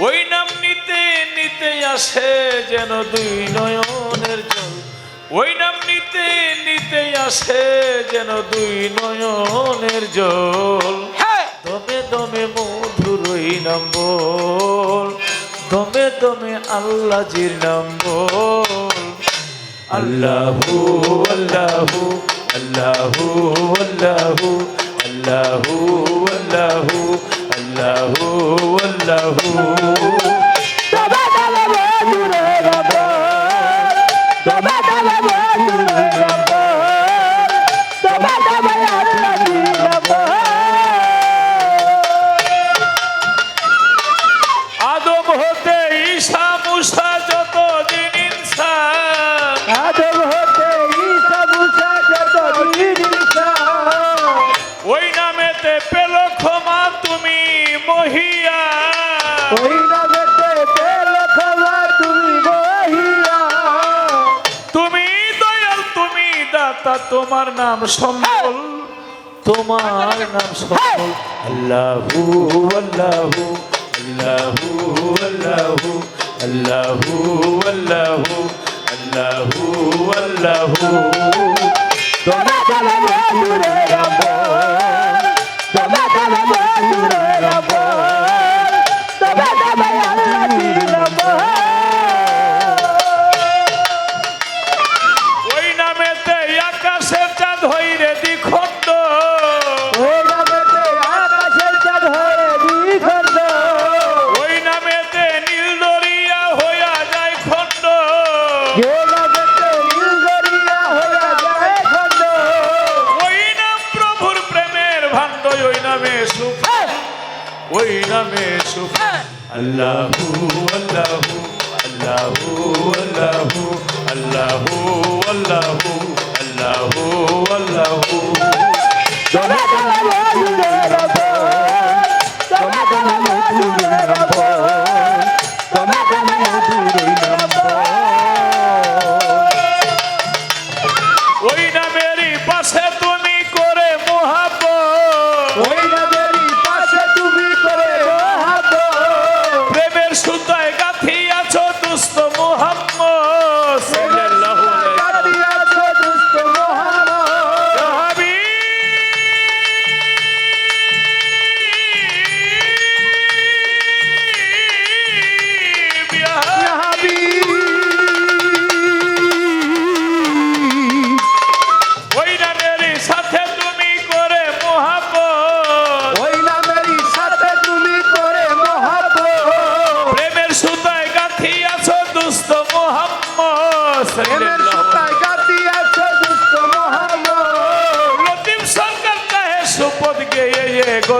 ওই নাম নিতে নিতে আসে যেন দুই নয়নের জল। ওই নাম নিতে নিতে আসে যেন দুই নয়নের জল। হ্যাঁ। দমে দমে মধুর ওই নাম বল। দমে দমে আল্লাহজির নাম বল। আল্লাহু আল্লাহু আল্লাহু আল্লাহু আল্লাহু আল্লাহু আল্লাহু আল্লাহু তোমার নাম সম্বল। তোমার নাম সম্বল। আল্লাহু আল্লাহু আল্লাহু আল্লাহু আল্লাহু আল্লাহু আল্লাহু আল্লাহু। তবে الله هو الله هو الله هو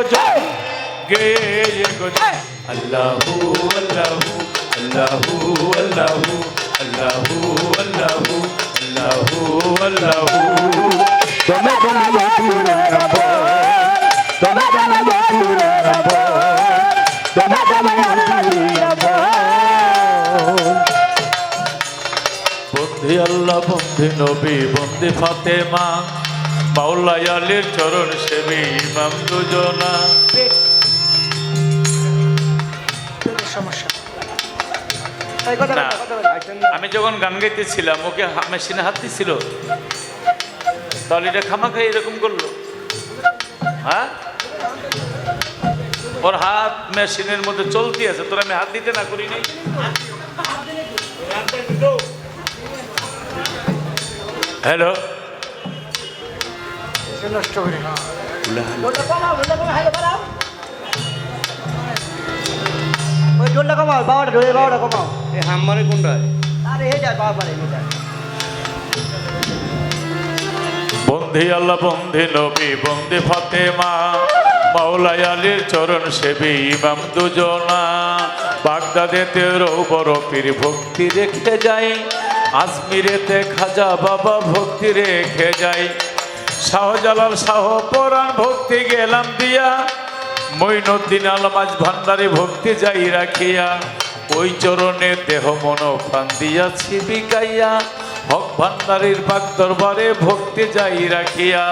গজল গেয়ে গজল আল্লাহু আল্লাহু আল্লাহু আল্লাহু আল্লাহু আল্লাহু আল্লাহু আল্লাহু। তুমি তুমি বন্ধুরে রব তুমি তুমি রব তুমি তুমি রব বন্ধি আল্লাহ বন্ধি নবী বন্ধি ফাতেমা। আলীর চরণ সেবী ইমাম দুজনা। আমি যখন গান গাইতেছিলাম, ওকে মেশিনে হাত দিছিল। তাহলে এটা খামাখা এরকম করল। হ্যাঁ? ওর হাত মেশিনের মধ্যে চলতি আছে, তোর আমি হাত দিতে না করি নাই। হ্যালো? নষ্ট করি জোরটা কমাও জোরটা কমাও হ্যালো ওই জোরটা কমাও বাবাটা ধরে বাবাটা কমাও। এই হাম্মারে কোনটায়? আরে হে যায় বাবা হে যায় বন্ধি আল্লাহ বন্ধি নবী বন্ধি ফাতেমা মাওলাই আলীর চরণ সেবী ইমাম দুজনা। বাগদাদে বাগদাদেতে বড় পীর ভক্তি রেখে যায় আজমিরেতে খাজা বাবা ভক্তি রেখে যায় শাহজালাল শাহ পরাণ ভক্তি গেলাম দিয়া। মইনুদ্দিন আলমাজ ভান্ডারে ভক্তি যাই রাখিয়া। ওই চরণে দেহ মন প্রাণ দিয়াছি বিকাইয়া হক ভান্ডারীর বাগ দরবারে ভক্তি যাই রাখিয়া।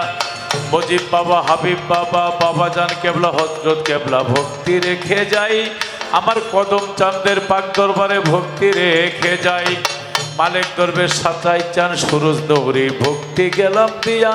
মজিব বাবা, হাবিব বাবা বাবা জান কেবলা, হজরত কেবলা ভক্তি রেখে যাই। আমার কদম চাঁদের পাক দরবারে ভক্তি রেখে যাই। মালিক দরবের সাতাই চান সুরজ দৌড়ি ভক্তি গেলাম দিয়া।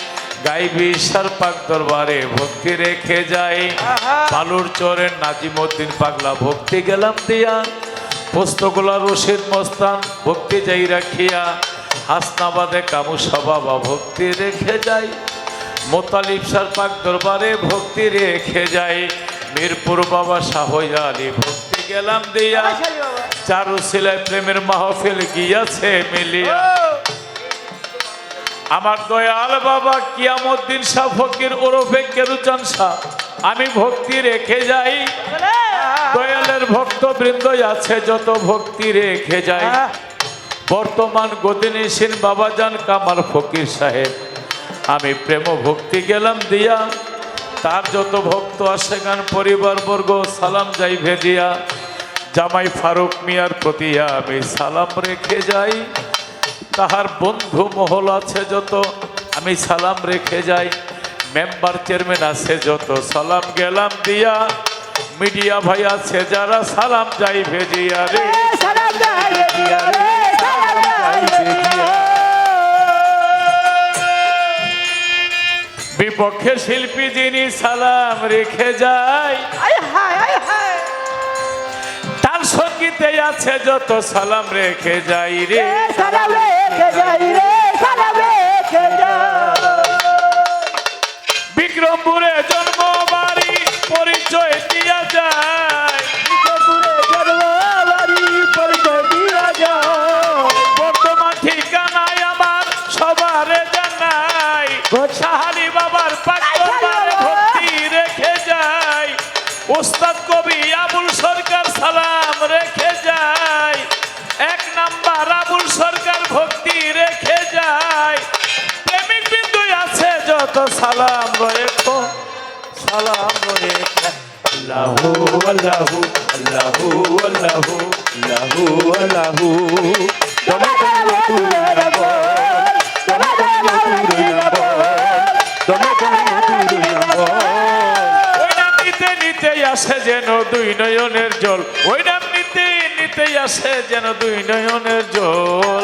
গাই বিশ্বার পাক দরবারে ভক্তি রেখে যাই। বালুর চরের নাজিমুদ্দিন পাগলা ভক্তি গেলাম দিয়া। পোস্তগোলা রশিদ মস্তান ভক্তি যাই রাখিয়া। হাসনাবাদে কামুসা বাবা ভক্তি রেখে যাই। মোতালিব সার পাক দরবারে ভক্তি রেখে যাই। মিরপুর বাবা শাহ আলী ভক্তি গেলাম দিয়া। চারু সিলাই প্রেমের মাহফিল গিয়াছে মিলিয়া। আমার দয়াল বাবা কিয়ামুদ্দিন শাহ ফকির ওরফে কেরুচান শাহ। আমি ভক্তি রেখে যাই। দয়ালের ভক্ত বৃন্দ আছে যত ভক্তি রেখে যাই। বর্তমান গদিনীসীন বাবাজান কামাল ফকির সাহেব। আমি প্রেম ভক্তি গেলাম দিয়া। তার যত ভক্ত আসে গান পরিবার বর্গ সালাম যাই ভেদিয়া। জামাই ফারুক মিয়ার প্রতি আমি সালাম রেখে যাই। তাহার বন্ধু মহল আছে যত আমি সালাম রেখে যাই। মেম্বার চেয়ারম্যান আছে যত সালাম গেলাম দিয়া। মিডিয়া ভাই আছে যারা সালাম যাই ভেজিয়া রে। বিপক্ষের শিল্পী যিনি সালাম রেখে যায় সঙ্গীতে আছে যত সালাম রেখে যাই রে। রে সালাম রেখে যাই রে সালাম রেখে যাই। বিক্রমপুরে জন্ম বাড়ি পরিচয় সরকার ভক্তি রেখে যায়? প্রেমিক বিন্দু আছে, যত সালাম রেখো সালাম রেখো লাহু আসে যেন দুই নয়নের জল, ওই নাম নিতে নিতে আসে যেন দুই নয়নের জল।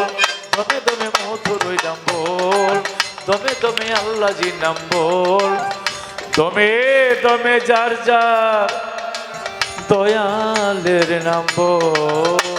দমে দমে মধুর নাম বল, দমে দমে আল্লাহ জি নাম বল। দমে দমে যার যার দয়ালের নাম বল।